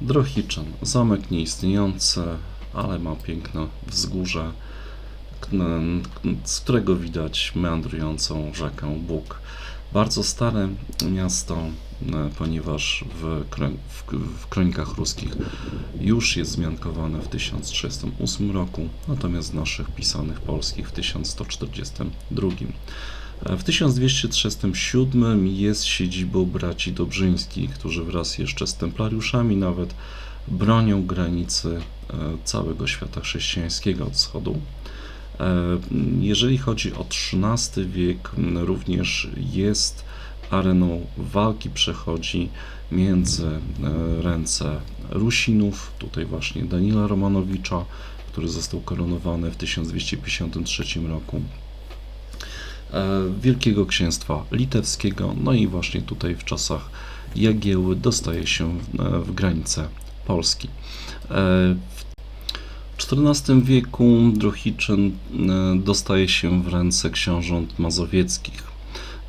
Drohiczyn, zamek nieistniejący, ale ma piękne wzgórze, z którego widać meandrującą rzekę Bóg. Bardzo stare miasto, ponieważ w, w, w kronikach ruskich już jest zmiankowane w 1308 roku, natomiast w naszych pisanych polskich w 1142. W 1237 jest siedzibą braci Dobrzyńskich, którzy wraz jeszcze z templariuszami nawet bronią granicy e, całego świata chrześcijańskiego od wschodu. E, Jeżeli chodzi o XIII wiek, również jest areną walki przechodzi między e, ręce Rusinów, tutaj właśnie Daniela Romanowicza, który został koronowany w 1253 roku, Wielkiego Księstwa Litewskiego, no i właśnie tutaj w czasach Jagieły dostaje się e, w granice Polski. E, W XIV wieku Drohiczyn e, dostaje się w ręce książąt mazowieckich,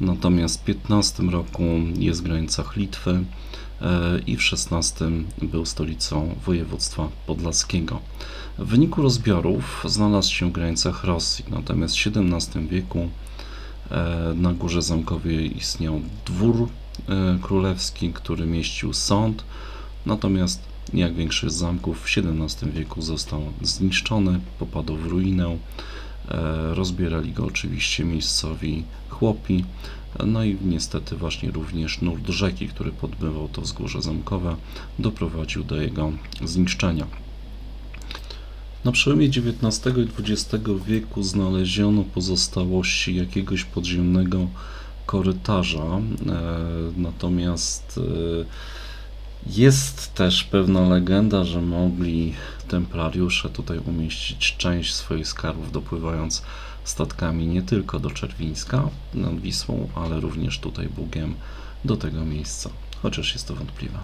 natomiast w XV roku jest w granicach Litwy e, i w XVI był stolicą województwa podlaskiego. W wyniku rozbiorów znalazł się w granicach Rosji, natomiast w XVII wieku e, na Górze Zamkowej istniał dwór e, królewski, który mieścił sąd, natomiast jak większość zamków w XVII wieku został zniszczony, popadł w ruinę. E, Rozbierali go oczywiście miejscowi chłopi, no i niestety właśnie również nurt rzeki, który podbywał to wzgórze zamkowe, doprowadził do jego zniszczenia. Na przełomie XIX i XX wieku znaleziono pozostałości jakiegoś podziemnego korytarza, e, natomiast e, jest też pewna legenda, że mogli templariusze tutaj umieścić część swoich skarbów, dopływając statkami nie tylko do Czerwińska nad Wisłą, ale również tutaj Bugiem do tego miejsca, chociaż jest to wątpliwe.